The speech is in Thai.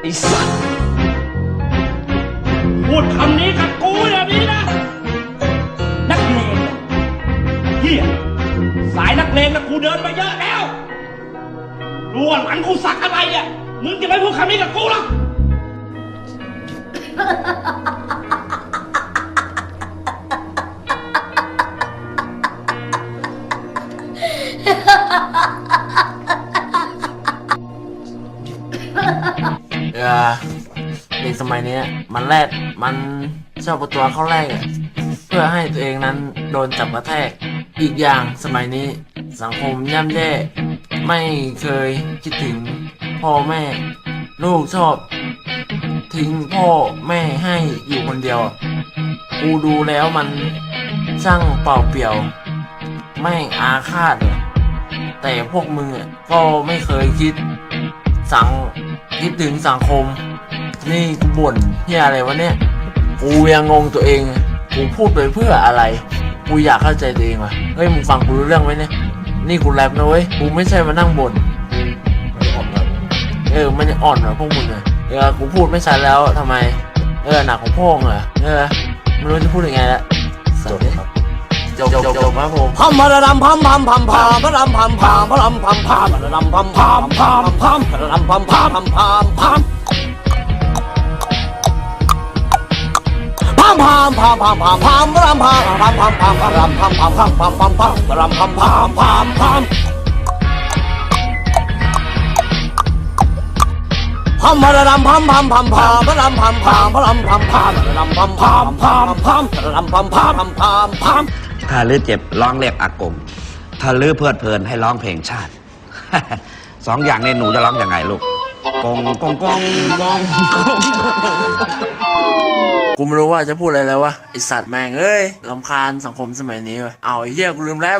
ไอ้สัตว์พูดคำนี้กับกูอย่างนี้นะ นักเลงนะเฮียสายนักเลงนะกูเดินมาเยอะแล้วรู้ว่าหลังกูสักอะไรอะมึงจะไม่พูดคำนี้กับกูหรอ ออเด็กสมัยนี้มันแรกมันชอบเอาตัวเข้าแรกเพื่อให้ตัวเองนั้นโดนจับกระแทก อีกอย่างสมัยนี้สังคมย่ำแย่ ไม่เคยคิดถึงพ่อแม่ ลูกชอบ ทิ้งพ่อแม่ให้อยู่คนเดียวอะกูดูแล้วมันช่างเปล่าเปลี่ยวแม่งอาฆาต แต่พวกมึงก็ไม่เคยคิด สัง คิดถึงสังคม นี่กูบ่นเฮียอะไรวะเนี่ย กูยังงงตัวเอง กูพูดไปเพื่ออะไร กูอยากเข้าใจตัวเองว่ะ เฮ้ยมึงฟังกูรู้เรื่องไหมเนี่ย นี่กูแรปนะเว้ย กูไม่ใช่มานั่งบ่นเออ มันยังอ่อนเหรอพวกมึงอะเออ กูพูดไม่ชัดแล้วทำไม เออ หนักของพ่องเหรอ เออ ไม่รู้จะพูดยังไงละจบครับ จบจบจบครับผมพัมพะระดำพัมพัมพัมพามพะรำพัมพามพะรำพัมพามพะระดำพัมพามพามพามพะระดำพัมพามพัมพามพามพามพามพามพามพามพามพะรำพามพามพามพามพะรำพัมพามพามพามพามพามพะรำพัมพามพามพามพัมพะระดำพัมพัมพัมพามพะรำพัมพามพะรำพัมพามพะระดำพัมพามพามพามพะระดำพัมพามพามพามพาม ถ้าลือเจ็บร้องเรียกอากงถ้าลือเพลิดเพลินให้ร้องเพลงชาติ สองอย่างนี้หนูจะร้องยังไงลูกกงกงกงกงกูไม่รู้ว่าจะพูดอะไรแล้ววะไอสัตว์แม่งเอ้ยลำคาญสังคมสมัยนี้วะเอาไอ้เหี้ยกูลืมแล้ว